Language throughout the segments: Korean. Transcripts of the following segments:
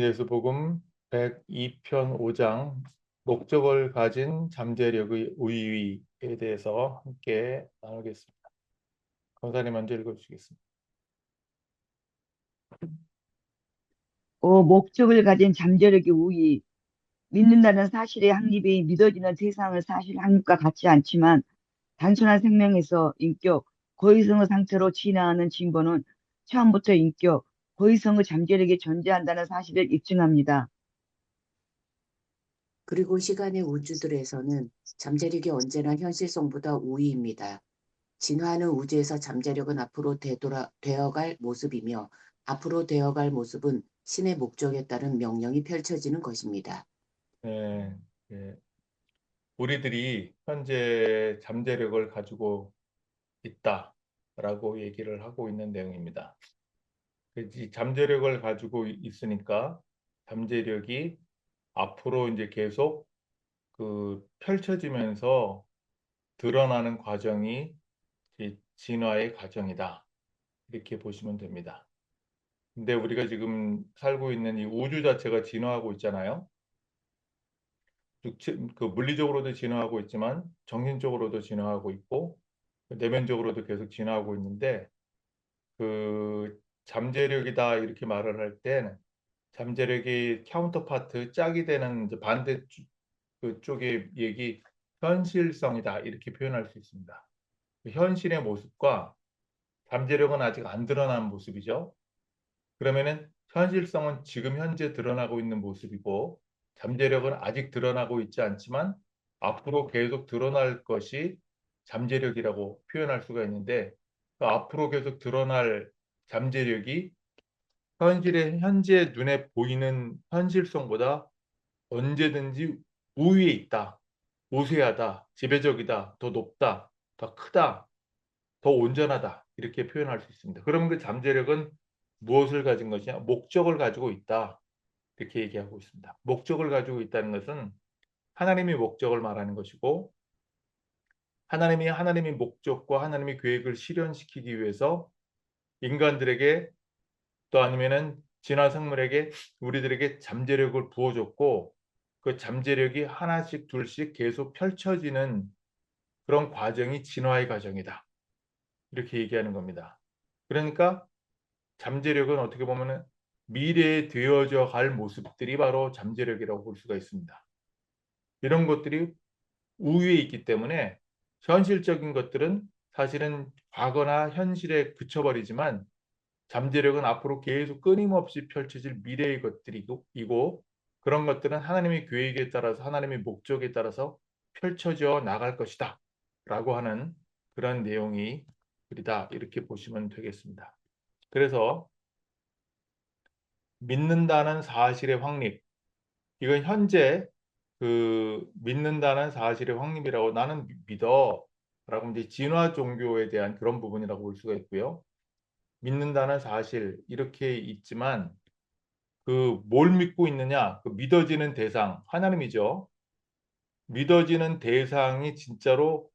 예수복음 102편 5장 목적을 가진 잠재력의 우위에 대해서 함께 나누겠습니다. 권사님 먼저 읽어주시겠습니다. 어, 목적을 가진 잠재력의 우위, 믿는다는 사실의 확립이 믿어지는 세상의 사실 확립과 같지 않지만 단순한 생명에서 인격, 고의성의 상태로 진화하는 진보는 처음부터 인격, 고의성의 잠재력이 존재한다는 사실을 입증합니다. 그리고 시간의 우주들에서는 잠재력이 언제나 현실성보다 우위입니다. 진화하는 우주에서 잠재력은 앞으로 되돌아, 되어갈 모습이며 앞으로 되어갈 모습은 신의 목적에 따른 명령이 펼쳐지는 것입니다. 네, 예. 우리들이 현재 잠재력을 가지고 있다라고 얘기를 하고 있는 내용입니다. 이 잠재력을 가지고 있으니까 잠재력이 앞으로 이제 계속 그 펼쳐지면서 드러나는 과정이 진화의 과정이다. 이렇게 보시면 됩니다. 근데 우리가 지금 살고 있는 이 우주 자체가 진화하고 있잖아요. 육체, 그 물리적으로도 진화하고 있지만 정신적으로도 진화하고 있고 내면적으로도 계속 진화하고 있는데 그 잠재력이다 이렇게 말을 할 때는 잠재력이 카운터파트 짝이 되는 반대 그쪽의 얘기 현실성이다 이렇게 표현할 수 있습니다. 그 현실의 모습과 잠재력은 아직 안 드러난 모습이죠. 그러면은 현실성은 지금 현재 드러나고 있는 모습이고 잠재력은 아직 드러나고 있지 않지만 앞으로 계속 드러날 것이 잠재력이라고 표현할 수가 있는데 그 앞으로 계속 드러날 잠재력이 현실의 현재 눈에 보이는 현실성보다 언제든지 우위에 있다, 우세하다, 지배적이다, 더 높다, 더 크다, 더 온전하다 이렇게 표현할 수 있습니다. 그러면 그 잠재력은 무엇을 가진 것이냐? 목적을 가지고 있다 이렇게 얘기하고 있습니다. 목적을 가지고 있다는 것은 하나님의 목적을 말하는 것이고 하나님이 하나님의 목적과 하나님의 계획을 실현시키기 위해서 인간들에게 또 아니면은 진화 생물에게 우리들에게 잠재력을 부어줬고 그 잠재력이 하나씩 둘씩 계속 펼쳐지는 그런 과정이 진화의 과정이다. 이렇게 얘기하는 겁니다. 그러니까 잠재력은 어떻게 보면은 미래에 되어져 갈 모습들이 바로 잠재력이라고 볼 수가 있습니다. 이런 것들이 우위에 있기 때문에 현실적인 것들은 사실은 과거나 현실에 그쳐버리지만 잠재력은 앞으로 계속 끊임없이 펼쳐질 미래의 것들이고 그런 것들은 하나님의 계획에 따라서 하나님의 목적에 따라서 펼쳐져 나갈 것이다 라고 하는 그런 내용이 그리다. 이렇게 보시면 되겠습니다. 그래서 믿는다는 사실의 확립. 이건 현재 그 믿는다는 사실의 확립이라고 나는 믿어 라고 이제 진화 종교에 대한 그런 부분이라고 볼 수가 있고요. 믿는다는 사실 이렇게 있지만 그 뭘 믿고 있느냐 그 믿어지는 대상 하나님이죠. 믿어지는 대상이 진짜로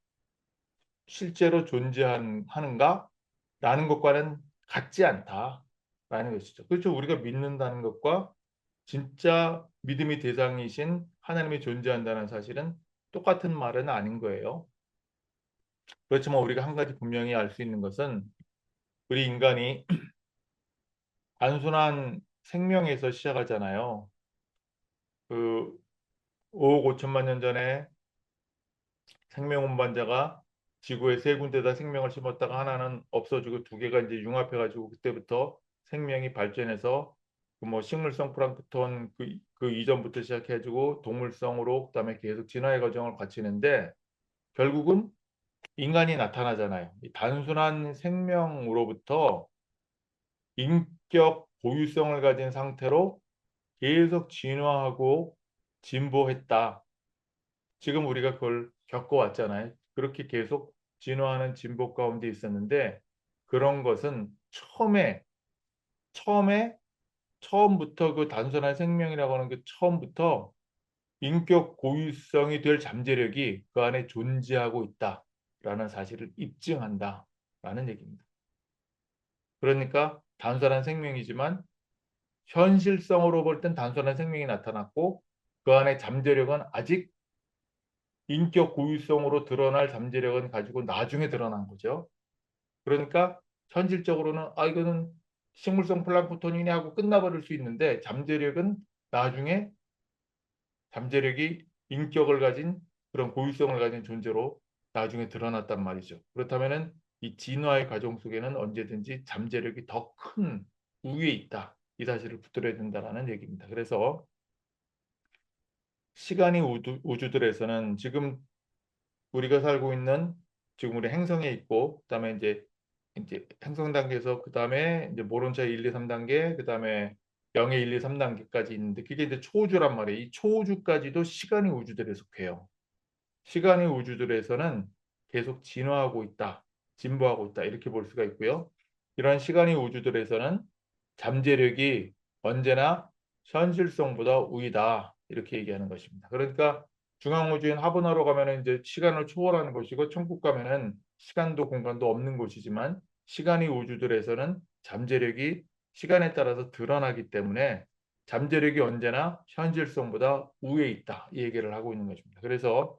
실제로 존재하는가 라는 것과는 같지 않다라는 것이죠. 그렇죠. 우리가 믿는다는 것과 진짜 믿음의 대상이신 하나님이 존재한다는 사실은 똑같은 말은 아닌 거예요. 그렇지만 우리가 한 가지 분명히 알 수 있는 것은 우리 인간이 단순한 생명에서 시작하잖아요. 그 5억 5천만 년 전에 생명 운반자가 지구에 세 군데다 생명을 심었다가 하나는 없어지고 두 개가 이제 융합해 가지고 그때부터 생명이 발전해서 그 뭐 식물성 플랑크톤 그, 그 이전부터 시작해 가지고 동물성으로 그다음에 계속 진화의 과정을 거치는데 결국은 인간이 나타나잖아요. 단순한 생명으로부터 인격 고유성을 가진 상태로 계속 진화하고 진보했다. 지금 우리가 그걸 겪어왔잖아요. 그렇게 계속 진화하는 진보 가운데 있었는데 그런 것은 처음에 처음에 처음부터 그 단순한 생명이라고 하는 게 처음부터 인격 고유성이 될 잠재력이 그 안에 존재하고 있다 라는 사실을 입증한다 라는 얘기입니다. 그러니까 단순한 생명이지만 현실성으로 볼 땐 단순한 생명이 나타났고 그 안에 잠재력은 아직 인격 고유성으로 드러날 잠재력은 가지고 나중에 드러난 거죠. 그러니까 현실적으로는 아 이거는 식물성 플랑크톤이네 하고 끝나버릴 수 있는데 잠재력은 나중에 잠재력이 인격을 가진 그런 고유성을 가진 존재로 나중에 드러났단 말이죠. 그렇다면은 이 진화의 과정 속에는 언제든지 잠재력이 더 큰 우위에 있다. 이 사실을 붙들어야 된다라는 얘기입니다. 그래서 시간이 우주, 우주들에서는 지금 우리가 살고 있는 지금 우리 행성에 있고 그다음에 이제 이제 행성 단계에서 그다음에 이제 모론차 1, 2, 3단계 그다음에 영의 1, 2, 3단계까지 있는데 그게 이제 초우주란 말이에요. 이 초우주까지도 시간이 우주들에 속해요. 시간이 우주들에서는 계속 진화하고 있다. 진보하고 있다. 이렇게 볼 수가 있고요. 이런 시간이 우주들에서는 잠재력이 언제나 현실성보다 우위다. 이렇게 얘기하는 것입니다. 그러니까 중앙우주인 하버나로 가면은 이제 시간을 초월하는 것이고 천국 가면은 시간도 공간도 없는 곳이지만 시간이 우주들에서는 잠재력이 시간에 따라서 드러나기 때문에 잠재력이 언제나 현실성보다 우위에 있다. 이 얘기를 하고 있는 것입니다. 그래서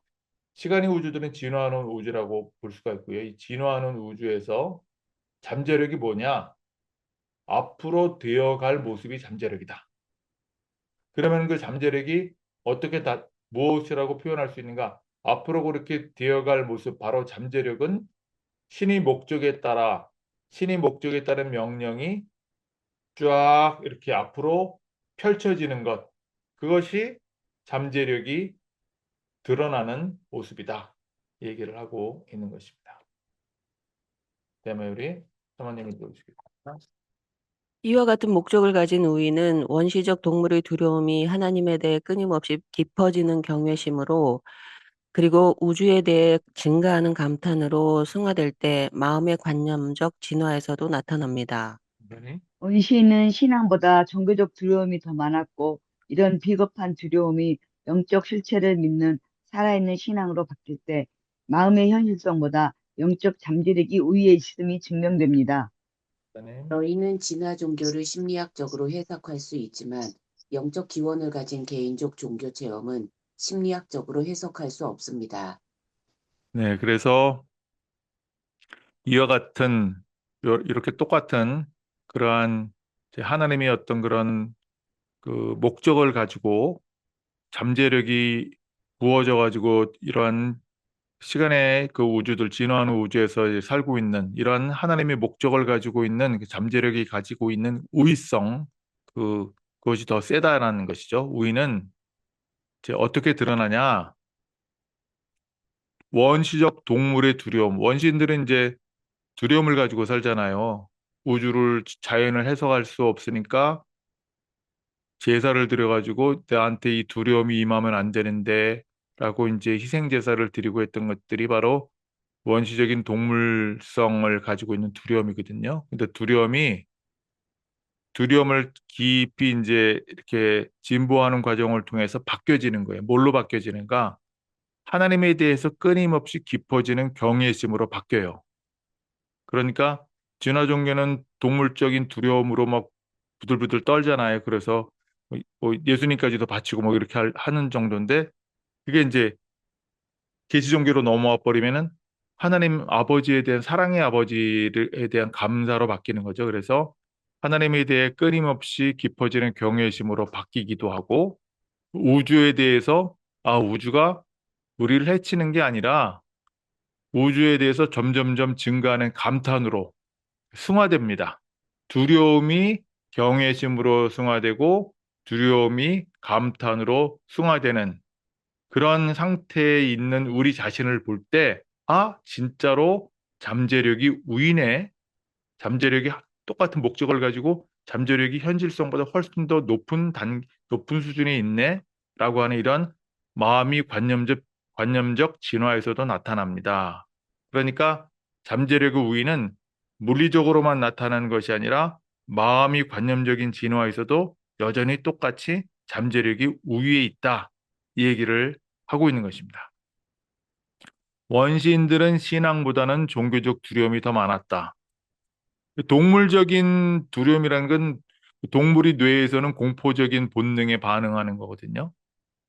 시간이 우주들은 진화하는 우주라고 볼 수가 있고요. 이 진화하는 우주에서 잠재력이 뭐냐? 앞으로 되어갈 모습이 잠재력이다. 그러면 그 잠재력이 어떻게 다 무엇이라고 표현할 수 있는가? 앞으로 그렇게 되어갈 모습, 바로 잠재력은 신의 목적에 따라 신의 목적에 따른 명령이 쫙 이렇게 앞으로 펼쳐지는 것. 그것이 잠재력이 드러나는 모습이다. 이 얘기를 하고 있는 것입니다. 다음에 우리 사모님이 들어주시겠습니다. 이와 같은 목적을 가진 우위는 원시적 동물의 두려움이 하나님에 대해 끊임없이 깊어지는 경외심으로 그리고 우주에 대해 증가하는 감탄으로 승화될 때 마음의 관념적 진화에서도 나타납니다. 네. 원시인은 신앙보다 종교적 두려움이 더 많았고 이런 비겁한 두려움이 영적 실체를 믿는 살아있는 신앙으로 바뀔 때 마음의 현실성보다 영적 잠재력이 우위에 있음이 증명됩니다. 네. 너희는 진화 종교를 심리학적으로 해석할 수 있지만 영적 기원을 가진 개인적 종교 체험은 심리학적으로 해석할 수 없습니다. 네, 그래서 이와 같은 요- 이렇게 똑같은 그러한 하나님의 어떤 그런 그 목적을 가지고 잠재력이 부어져 가지고 이러한 시간의 그 우주들 진화하는 우주에서 살고 있는 이러한 하나님의 목적을 가지고 있는 그 잠재력이 가지고 있는 우위성 그 그것이 더 세다라는 것이죠. 우위는 이제 어떻게 드러나냐? 원시적 동물의 두려움. 원시인들은 이제 두려움을 가지고 살잖아요. 우주를 자연을 해석할 수 없으니까 제사를 드려가지고 나한테 이 두려움이 임하면 안 되는데 라고 이제 희생 제사를 드리고 했던 것들이 바로 원시적인 동물성을 가지고 있는 두려움이거든요. 근데 두려움이 두려움을 깊이 이제 이렇게 진보하는 과정을 통해서 바뀌어지는 거예요. 뭘로 바뀌어지는가? 하나님에 대해서 끊임없이 깊어지는 경외심으로 바뀌어요. 그러니까 진화 종교는 동물적인 두려움으로 막 부들부들 떨잖아요. 그래서 뭐 예수님까지도 바치고 뭐 이렇게 할- 하는 정도인데 그게 이제 계시 종교로 넘어와 버리면은 하나님 아버지에 대한 사랑의 아버지에 대한 감사로 바뀌는 거죠. 그래서 하나님에 대해 끊임없이 깊어지는 경외심으로 바뀌기도 하고 우주에 대해서 아 우주가 우리를 해치는 게 아니라 우주에 대해서 점점점 증가하는 감탄으로 승화됩니다. 두려움이 경외심으로 승화되고 두려움이 감탄으로 승화되는 그런 상태에 있는 우리 자신을 볼 때, 아, 진짜로 잠재력이 우위네. 잠재력이 똑같은 목적을 가지고 잠재력이 현실성보다 훨씬 더 높은 단, 높은 수준에 있네. 라고 하는 이런 마음이 관념적, 관념적 진화에서도 나타납니다. 그러니까 잠재력의 우위는 물리적으로만 나타나는 것이 아니라 마음이 관념적인 진화에서도 여전히 똑같이 잠재력이 우위에 있다. 이 얘기를 하고 있는 것입니다. 원시인들은 신앙보다는 종교적 두려움이 더 많았다. 동물적인 두려움이라는 건 동물이 뇌에서는 공포적인 본능에 반응하는 거거든요.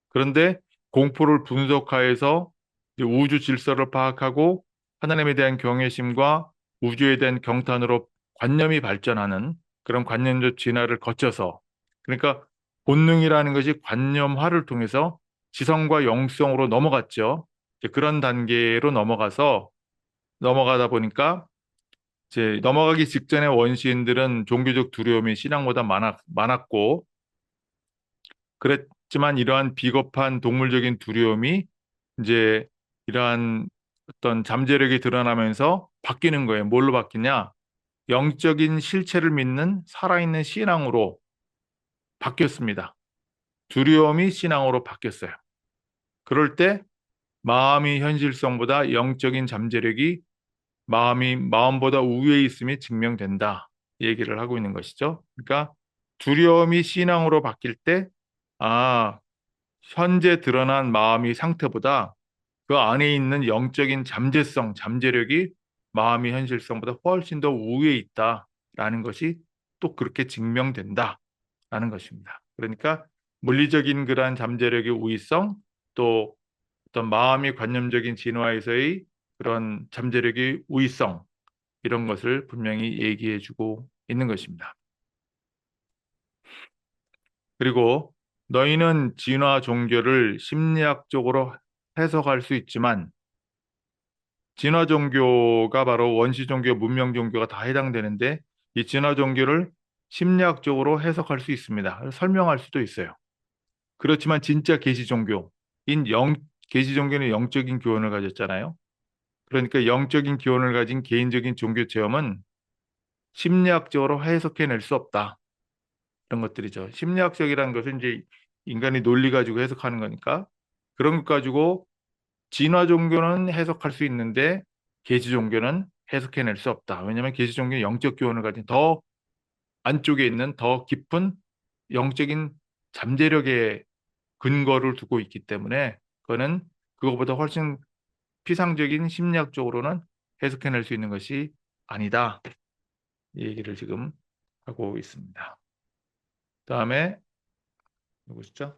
그런데 공포를 분석하여서 우주 질서를 파악하고 하나님에 대한 경외심과 우주에 대한 경탄으로 관념이 발전하는 그런 관념적 진화를 거쳐서 그러니까 본능이라는 것이 관념화를 통해서 지성과 영성으로 넘어갔죠. 그런 단계로 넘어가서 넘어가다 보니까 이제 넘어가기 직전에 원시인들은 종교적 두려움이 신앙보다 많았, 많았고 그랬지만 이러한 비겁한 동물적인 두려움이 이제 이러한 어떤 잠재력이 드러나면서 바뀌는 거예요. 뭘로 바뀌냐? 영적인 실체를 믿는 살아있는 신앙으로 바뀌었습니다. 두려움이 신앙으로 바뀌었어요. 그럴 때 마음이 현실성보다 영적인 잠재력이 마음이 마음보다 우위에 있음이 증명된다. 얘기를 하고 있는 것이죠. 그러니까 두려움이 신앙으로 바뀔 때, 아, 현재 드러난 마음이 상태보다 그 안에 있는 영적인 잠재성, 잠재력이 마음의 현실성보다 훨씬 더 우위에 있다라는 것이 또 그렇게 증명된다라는 것입니다. 그러니까 물리적인 그러한 잠재력의 우위성, 또 어떤 마음의 관념적인 진화에서의 그런 잠재력의 우위성 이런 것을 분명히 얘기해 주고 있는 것입니다. 그리고 너희는 진화 종교를 심리학적으로 해석할 수 있지만 진화 종교가 바로 원시 종교, 문명 종교가 다 해당되는데 이 진화 종교를 심리학적으로 해석할 수 있습니다. 설명할 수도 있어요. 그렇지만 진짜 계시 종교 인영 계시 종교는 영적인 교훈을 가졌잖아요. 그러니까 영적인 기원을 가진 개인적인 종교 체험은 심리학적으로 해석해낼 수 없다. 이런 것들이죠. 심리학적이라는 것은 이제 인간이 논리 가지고 해석하는 거니까 그런 것 가지고 진화 종교는 해석할 수 있는데 계시 종교는 해석해낼 수 없다. 왜냐하면 계시 종교는 영적 교훈을 가진 더 안쪽에 있는 더 깊은 영적인 잠재력의 근거를 두고 있기 때문에 그거는 그거보다 훨씬 피상적인 심리학적으로는 해석해낼 수 있는 것이 아니다. 이 얘기를 지금 하고 있습니다. 다음에 누구시죠?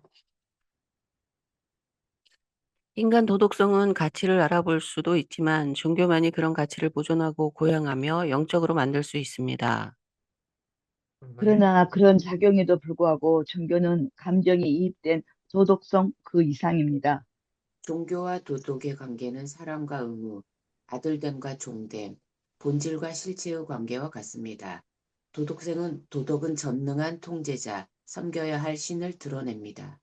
인간 도덕성은 가치를 알아볼 수도 있지만 종교만이 그런 가치를 보존하고 고양하며 영적으로 만들 수 있습니다. 그러나 그런 작용에도 불구하고 종교는 감정이 이입된 도덕성 그 이상입니다. 종교와 도덕의 관계는 사랑과 의무, 아들됨과 종됨, 본질과 실체의 관계와 같습니다. 도덕성은 도덕은 전능한 통제자, 섬겨야 할 신을 드러냅니다.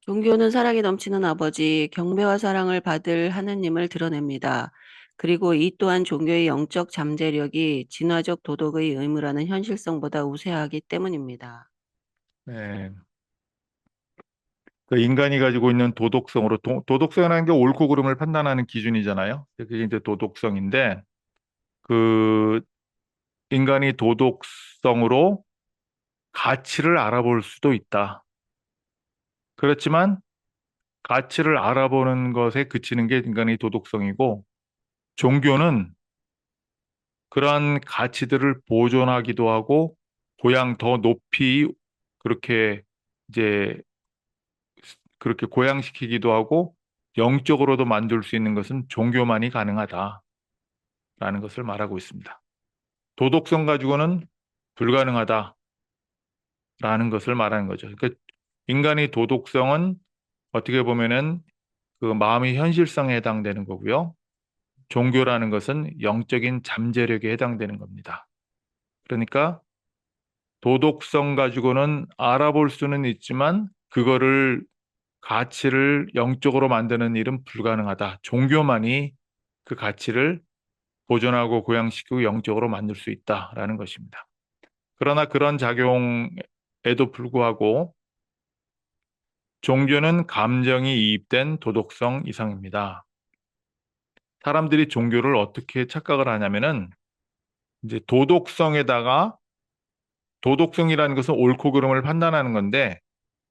종교는 사랑이 넘치는 아버지, 경배와 사랑을 받을 하느님을 드러냅니다. 그리고 이 또한 종교의 영적 잠재력이 진화적 도덕의 의무라는 현실성보다 우세하기 때문입니다. 네. 그 인간이 가지고 있는 도덕성으로 도, 도덕성이라는 게 옳고 그름을 판단하는 기준이잖아요. 그게 이제 도덕성인데 그 인간이 도덕성으로 가치를 알아볼 수도 있다. 그렇지만 가치를 알아보는 것에 그치는 게 인간의 도덕성이고 종교는 그러한 가치들을 보존하기도 하고 고양 더 높이 그렇게 이제 그렇게 고양시키기도 하고 영적으로도 만들 수 있는 것은 종교만이 가능하다라는 것을 말하고 있습니다. 도덕성 가지고는 불가능하다라는 것을 말하는 거죠. 그러니까 인간의 도덕성은 어떻게 보면은 그 마음의 현실성에 해당되는 거고요. 종교라는 것은 영적인 잠재력에 해당되는 겁니다. 그러니까 도덕성 가지고는 알아볼 수는 있지만 그거를 가치를 영적으로 만드는 일은 불가능하다. 종교만이 그 가치를 보존하고 고양시키고 영적으로 만들 수 있다라는 것입니다. 그러나 그런 작용에도 불구하고 종교는 감정이 이입된 도덕성 이상입니다. 사람들이 종교를 어떻게 착각을 하냐면은 이제 도덕성에다가 도덕성이라는 것은 옳고 그름을 판단하는 건데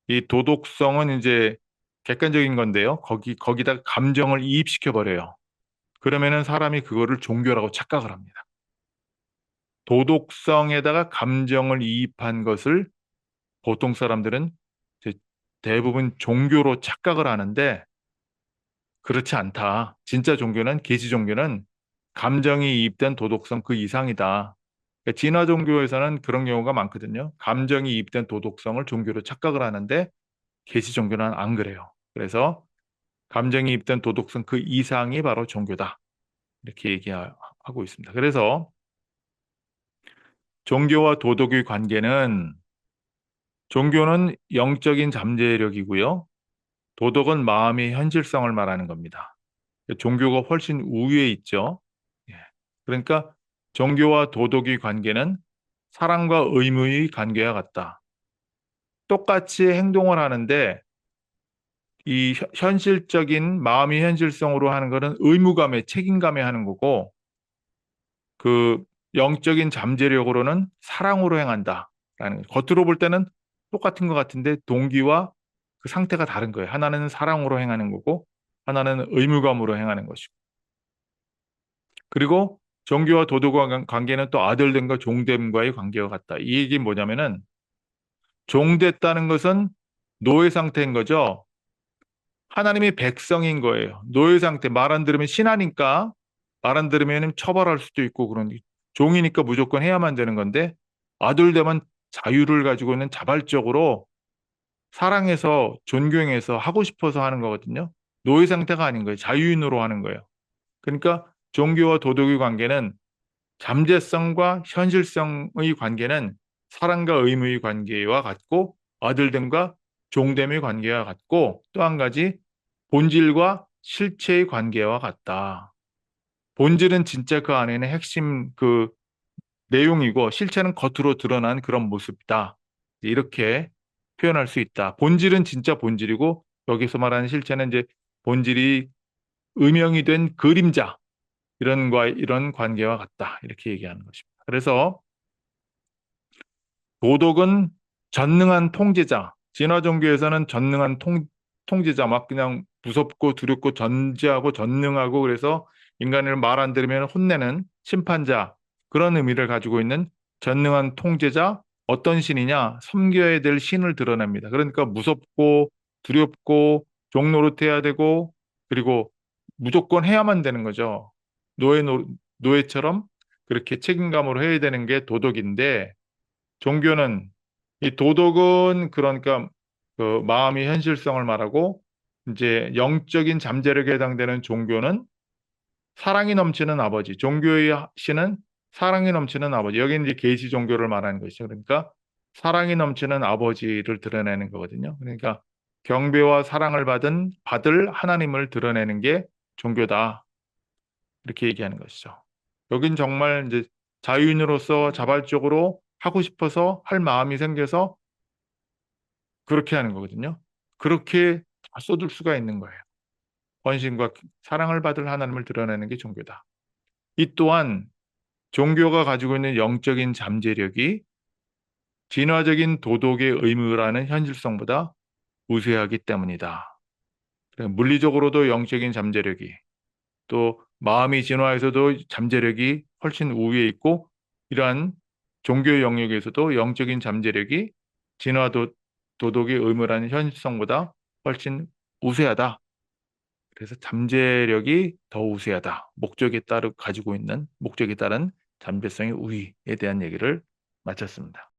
이 도덕성은 이제 객관적인 건데요. 거기 거기다 감정을 이입시켜 버려요. 그러면은 사람이 그거를 종교라고 착각을 합니다. 도덕성에다가 감정을 이입한 것을 보통 사람들은 대부분 종교로 착각을 하는데 그렇지 않다. 진짜 종교는 계시 종교는 감정이 이입된 도덕성 그 이상이다. 그러니까 진화 종교에서는 그런 경우가 많거든요. 감정이 이입된 도덕성을 종교로 착각을 하는데 계시 종교는 안 그래요. 그래서 감정이 입된 도덕성 그 이상이 바로 종교다. 이렇게 얘기하고 있습니다. 그래서 종교와 도덕의 관계는 종교는 영적인 잠재력이고요. 도덕은 마음의 현실성을 말하는 겁니다. 종교가 훨씬 우위에 있죠. 예. 그러니까 종교와 도덕의 관계는 사랑과 의무의 관계와 같다. 똑같이 행동을 하는데 이 현- 현실적인 마음의 현실성으로 하는 것은 의무감에 책임감에 하는 거고 그 영적인 잠재력으로는 사랑으로 행한다라는 거. 겉으로 볼 때는 똑같은 것 같은데 동기와 그 상태가 다른 거예요. 하나는 사랑으로 행하는 거고 하나는 의무감으로 행하는 것이고 그리고 종교와 도덕과 관계는 또 아들됨과 종됨과의 관계와 같다. 이 얘기는 뭐냐면은 종됐다는 것은 노예 상태인 거죠. 하나님의 백성인 거예요. 노예 상태 말 안 들으면 신하니까 말 안 들으면 처벌할 수도 있고 그런 종이니까 무조건 해야만 되는 건데 아들 되면 자유를 가지고 있는 자발적으로 사랑해서 존경해서 하고 싶어서 하는 거거든요. 노예 상태가 아닌 거예요. 자유인으로 하는 거예요. 그러니까 종교와 도덕의 관계는 잠재성과 현실성의 관계는 사랑과 의무의 관계와 같고 아들됨과 종됨의 관계와 같고 또 한 가지 본질과 실체의 관계와 같다. 본질은 진짜 그 안에는 핵심 그 내용이고 실체는 겉으로 드러난 그런 모습이다. 이렇게 표현할 수 있다. 본질은 진짜 본질이고 여기서 말하는 실체는 이제 본질이 음영이 된 그림자 이런 과 이런 관계와 같다. 이렇게 얘기하는 것입니다. 그래서 도덕은 전능한 통제자. 진화 종교에서는 전능한 통, 통제자 막 그냥 무섭고 두렵고 전지하고 전능하고 그래서 인간을 말 안 들으면 혼내는 심판자 그런 의미를 가지고 있는 전능한 통제자 어떤 신이냐 섬겨야 될 신을 드러냅니다. 그러니까 무섭고 두렵고 종노릇해야 되고 그리고 무조건 해야만 되는 거죠. 노예 노, 노예처럼 그렇게 책임감으로 해야 되는 게 도덕인데 종교는 이 도덕은 그러니까 그 마음의 현실성을 말하고 이제 영적인 잠재력에 해당되는 종교는 사랑이 넘치는 아버지. 종교의 신은 사랑이 넘치는 아버지. 여기 이제 계시 종교를 말하는 것이죠. 그러니까 사랑이 넘치는 아버지를 드러내는 거거든요. 그러니까 경배와 사랑을 받은 받을 하나님을 드러내는 게 종교다. 이렇게 얘기하는 것이죠. 여긴 정말 이제 자유인으로서 자발적으로 하고 싶어서 할 마음이 생겨서 그렇게 하는 거거든요. 그렇게 다 쏟을 수가 있는 거예요. 헌신과 사랑을 받을 하나님을 드러내는 게 종교다. 이 또한 종교가 가지고 있는 영적인 잠재력이 진화적인 도덕의 의무라는 현실성보다 우세하기 때문이다. 물리적으로도 영적인 잠재력이 또 마음이 진화에서도 잠재력이 훨씬 우위에 있고 이러한 종교 영역에서도 영적인 잠재력이 진화 도 도덕의 의무라는 현실성보다 훨씬 우세하다. 그래서 잠재력이 더 우세하다. 목적에 따라 가지고 있는 목적에 따른 잠재성의 우위에 대한 얘기를 마쳤습니다.